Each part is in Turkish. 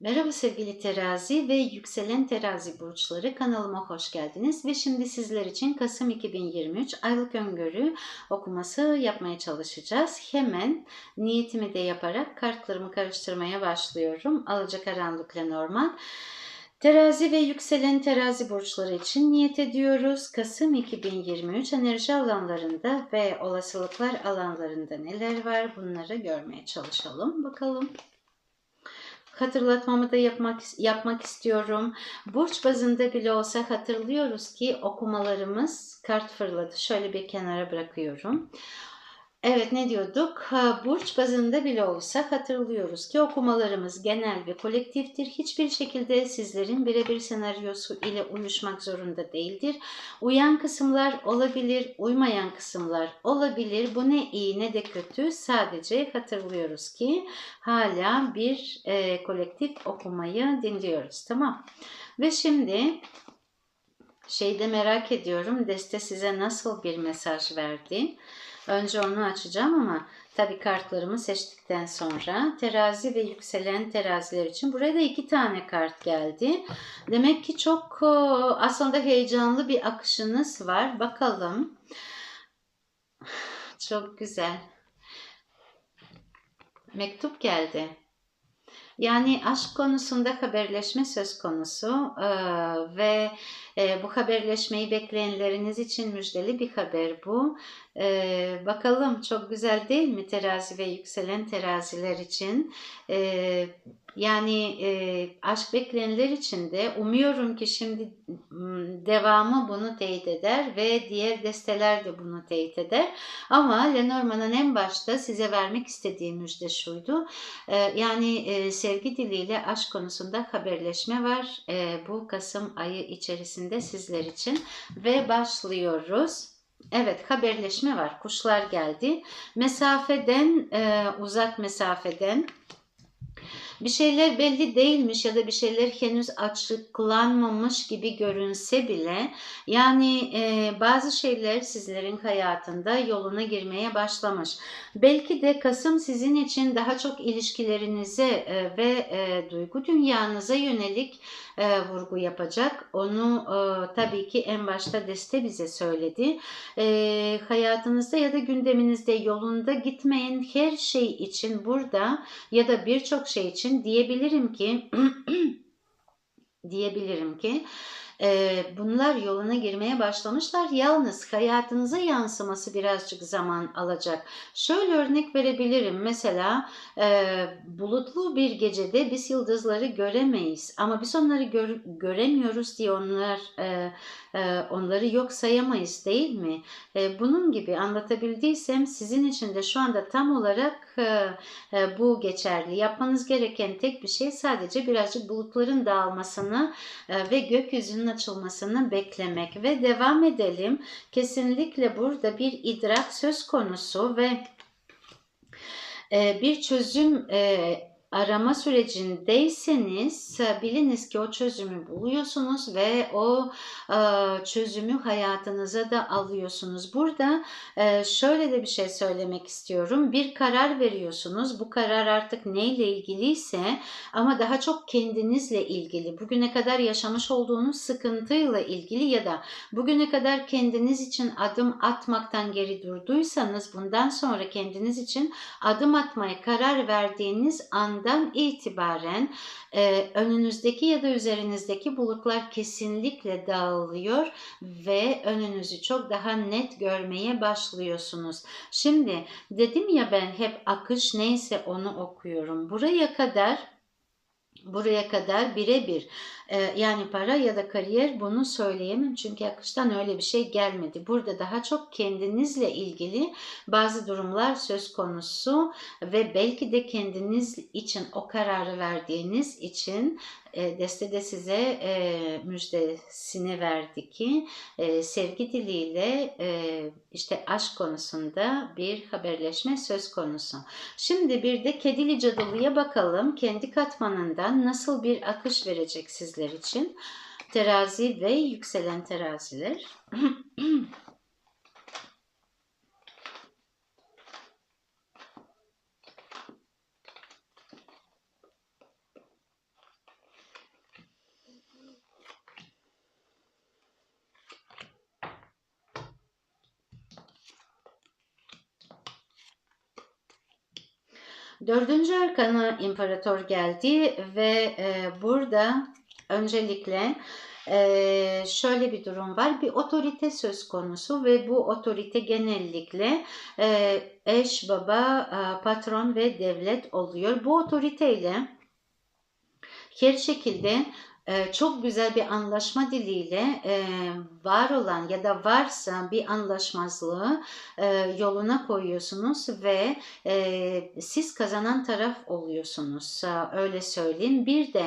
Merhaba sevgili terazi ve yükselen terazi burçları kanalıma hoş geldiniz ve şimdi sizler için Kasım 2023 aylık öngörü okuması yapmaya çalışacağız. Hemen niyetimi de yaparak kartlarımı karıştırmaya başlıyorum. Alacakaranlık normal. Terazi ve yükselen terazi burçları için niyet ediyoruz. Kasım 2023 enerji alanlarında ve olasılıklar alanlarında neler var bunları görmeye çalışalım. Bakalım hatırlatmamı da yapmak yapmak istiyorum. Burç bazında bile olsa hatırlıyoruz ki okumalarımız kart fırladı. Şöyle bir kenara bırakıyorum. Evet ne diyorduk? Burç bazında bile olsa hatırlıyoruz ki okumalarımız genel ve kolektiftir. Hiçbir şekilde sizlerin birebir senaryosu ile uyuşmak zorunda değildir. Uyan kısımlar olabilir, uymayan kısımlar olabilir. Bu ne iyi ne de kötü. Sadece hatırlıyoruz ki hala bir e, kolektif okumayı dinliyoruz. Tamam. Ve şimdi şeyde merak ediyorum. Deste size nasıl bir mesaj verdi? Önce onu açacağım ama tabii kartlarımı seçtikten sonra terazi ve yükselen teraziler için buraya da iki tane kart geldi. Demek ki çok aslında heyecanlı bir akışınız var. Bakalım. Çok güzel. Mektup geldi. Yani aşk konusunda haberleşme söz konusu ee, ve e, bu haberleşmeyi bekleyenleriniz için müjdeli bir haber bu. Ee, bakalım çok güzel değil mi terazi ve yükselen teraziler için? Ee, yani e, aşk bekleyenler için de umuyorum ki şimdi devamı bunu teyit eder ve diğer desteler de bunu teyit eder. Ama Lenormand'ın en başta size vermek istediği müjde şuydu. E, yani e, sevgi diliyle aşk konusunda haberleşme var. E, bu Kasım ayı içerisinde sizler için ve başlıyoruz. Evet haberleşme var. Kuşlar geldi. Mesafeden, e, uzak mesafeden bir şeyler belli değilmiş ya da bir şeyler henüz açıklanmamış gibi görünse bile yani e, bazı şeyler sizlerin hayatında yoluna girmeye başlamış. Belki de Kasım sizin için daha çok ilişkilerinize e, ve e, duygu dünyanıza yönelik e, vurgu yapacak. Onu e, tabii ki en başta Deste bize söyledi. E, hayatınızda ya da gündeminizde yolunda gitmeyen her şey için burada ya da birçok şey için diyebilirim ki diyebilirim ki e, bunlar yoluna girmeye başlamışlar. Yalnız hayatınıza yansıması birazcık zaman alacak. Şöyle örnek verebilirim. Mesela e, bulutlu bir gecede biz yıldızları göremeyiz. Ama biz onları gör, göremiyoruz diye onlar e, e, onları yok sayamayız değil mi? E, bunun gibi anlatabildiysem sizin için de şu anda tam olarak e, bu geçerli. Yapmanız gereken tek bir şey sadece birazcık bulutların dağılmasını e, ve gökyüzünün açılmasını beklemek ve devam edelim. Kesinlikle burada bir idrak söz konusu ve bir çözüm arama sürecindeyseniz biliniz ki o çözümü buluyorsunuz ve o e, çözümü hayatınıza da alıyorsunuz. Burada e, şöyle de bir şey söylemek istiyorum. Bir karar veriyorsunuz. Bu karar artık neyle ilgiliyse ama daha çok kendinizle ilgili. Bugüne kadar yaşamış olduğunuz sıkıntıyla ilgili ya da bugüne kadar kendiniz için adım atmaktan geri durduysanız bundan sonra kendiniz için adım atmaya karar verdiğiniz anda andan itibaren e, önünüzdeki ya da üzerinizdeki bulutlar kesinlikle dağılıyor ve önünüzü çok daha net görmeye başlıyorsunuz. Şimdi dedim ya ben hep akış neyse onu okuyorum. Buraya kadar buraya kadar birebir e, yani para ya da kariyer bunu söyleyemem çünkü akıştan öyle bir şey gelmedi. Burada daha çok kendinizle ilgili bazı durumlar söz konusu ve belki de kendiniz için o kararı verdiğiniz için e, Deste de size e, müjdesini verdi ki e, sevgi diliyle e, işte aşk konusunda bir haberleşme söz konusu. Şimdi bir de kedili cadılıya bakalım. Kendi katmanından nasıl bir akış verecek sizler için. Terazi ve yükselen teraziler. Dördüncü arkana imparator geldi ve e, burada öncelikle şöyle bir durum var. Bir otorite söz konusu ve bu otorite genellikle eş, baba, patron ve devlet oluyor. Bu otoriteyle her şekilde çok güzel bir anlaşma diliyle var olan ya da varsa bir anlaşmazlığı yoluna koyuyorsunuz ve siz kazanan taraf oluyorsunuz. Öyle söyleyeyim. Bir de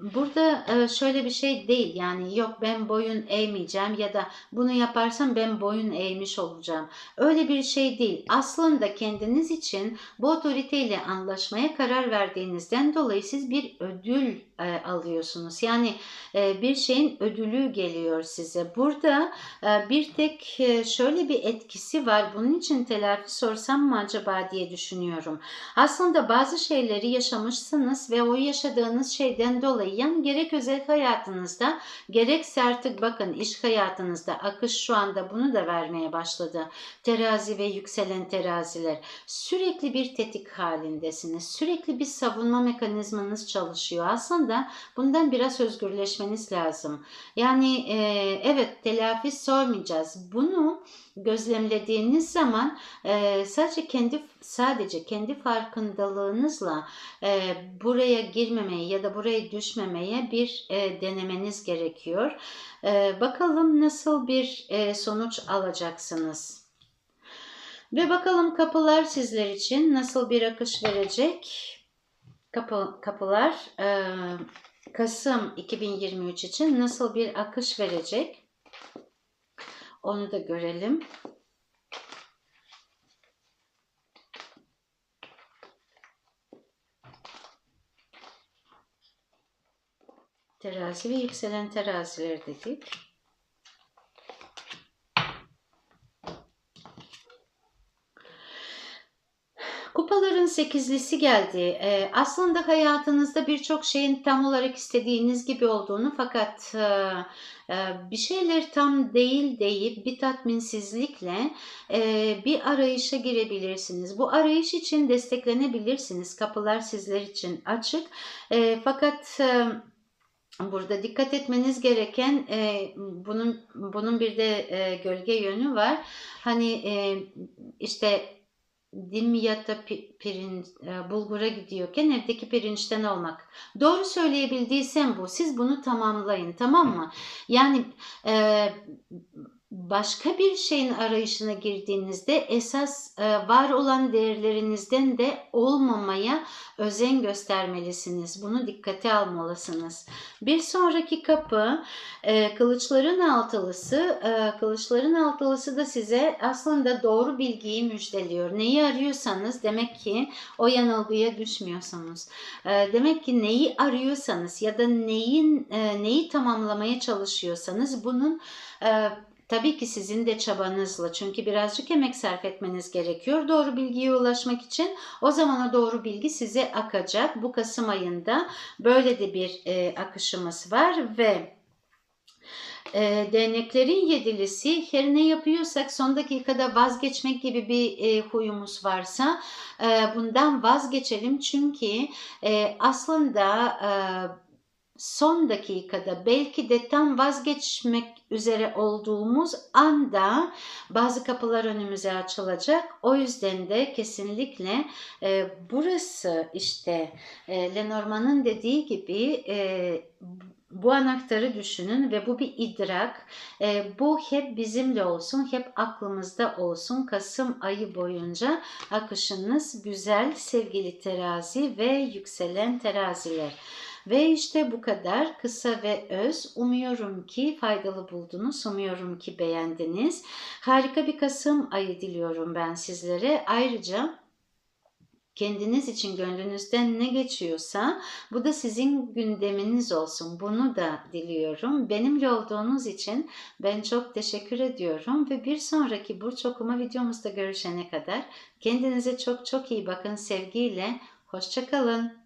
burada şöyle bir şey değil yani yok ben boyun eğmeyeceğim ya da bunu yaparsam ben boyun eğmiş olacağım. Öyle bir şey değil. Aslında kendiniz için bu otoriteyle anlaşmaya karar verdiğinizden dolayı siz bir ödül alıyorsunuz. Yani bir şeyin ödülü geliyor size. Burada bir tek şöyle bir etkisi var. Bunun için telafi sorsam mı acaba diye düşünüyorum. Aslında bazı şeyleri yaşamışsınız ve o yaşadığınız şeyden dolayı yani gerek özel hayatınızda gerekse artık bakın iş hayatınızda akış şu anda bunu da vermeye başladı. Terazi ve yükselen teraziler. Sürekli bir tetik halindesiniz. Sürekli bir savunma mekanizmanız çalışıyor. Aslında bundan biraz özgürleşmeniz lazım. Yani e, evet telafi sormayacağız. Bunu gözlemlediğiniz zaman e, sadece kendi sadece kendi farkındalığınızla e, buraya girmemeye ya da buraya düşmemeye bir e, denemeniz gerekiyor. E, bakalım nasıl bir e, sonuç alacaksınız. Ve bakalım kapılar sizler için nasıl bir akış verecek? Kapı, kapılar e, Kasım 2023 için nasıl bir akış verecek? Onu da görelim. Terazi ve yükselen teraziler dedik. Sekizlisi geldi. Ee, aslında hayatınızda birçok şeyin tam olarak istediğiniz gibi olduğunu fakat e, e, bir şeyler tam değil deyip bir tatminsizlikle e, bir arayışa girebilirsiniz. Bu arayış için desteklenebilirsiniz. Kapılar sizler için açık. E, fakat... E, Burada dikkat etmeniz gereken e, bunun bunun bir de e, gölge yönü var. Hani e, işte dimyata pirinç, e, bulgura gidiyorken evdeki pirinçten olmak. Doğru söyleyebildiysem bu. Siz bunu tamamlayın tamam mı? Yani e, başka bir şeyin arayışına girdiğinizde esas e, var olan değerlerinizden de olmamaya özen göstermelisiniz. Bunu dikkate almalısınız. Bir sonraki kapı e, kılıçların altılısı. E, kılıçların altılısı da size aslında doğru bilgiyi müjdeliyor. Neyi arıyorsanız demek ki o yanılgıya düşmüyorsunuz. demek ki neyi arıyorsanız ya da neyin neyi tamamlamaya çalışıyorsanız bunun Tabii ki sizin de çabanızla çünkü birazcık emek sarf etmeniz gerekiyor doğru bilgiye ulaşmak için. O zaman o doğru bilgi size akacak. Bu Kasım ayında böyle de bir e, akışımız var ve e, derneklerin yedilisi her ne yapıyorsak son dakikada vazgeçmek gibi bir e, huyumuz varsa e, bundan vazgeçelim çünkü e, aslında e, son dakikada belki de tam vazgeçmek üzere olduğumuz anda bazı kapılar önümüze açılacak. O yüzden de kesinlikle e, burası işte e, Lenormand'ın dediği gibi e, bu anahtarı düşünün ve bu bir idrak. E, bu hep bizimle olsun, hep aklımızda olsun. Kasım ayı boyunca akışınız güzel sevgili terazi ve yükselen teraziler. Ve işte bu kadar kısa ve öz. Umuyorum ki faydalı buldunuz. Umuyorum ki beğendiniz. Harika bir Kasım ayı diliyorum ben sizlere. Ayrıca kendiniz için gönlünüzden ne geçiyorsa bu da sizin gündeminiz olsun. Bunu da diliyorum. Benimle olduğunuz için ben çok teşekkür ediyorum ve bir sonraki burç okuma videomuzda görüşene kadar kendinize çok çok iyi bakın sevgiyle. Hoşçakalın.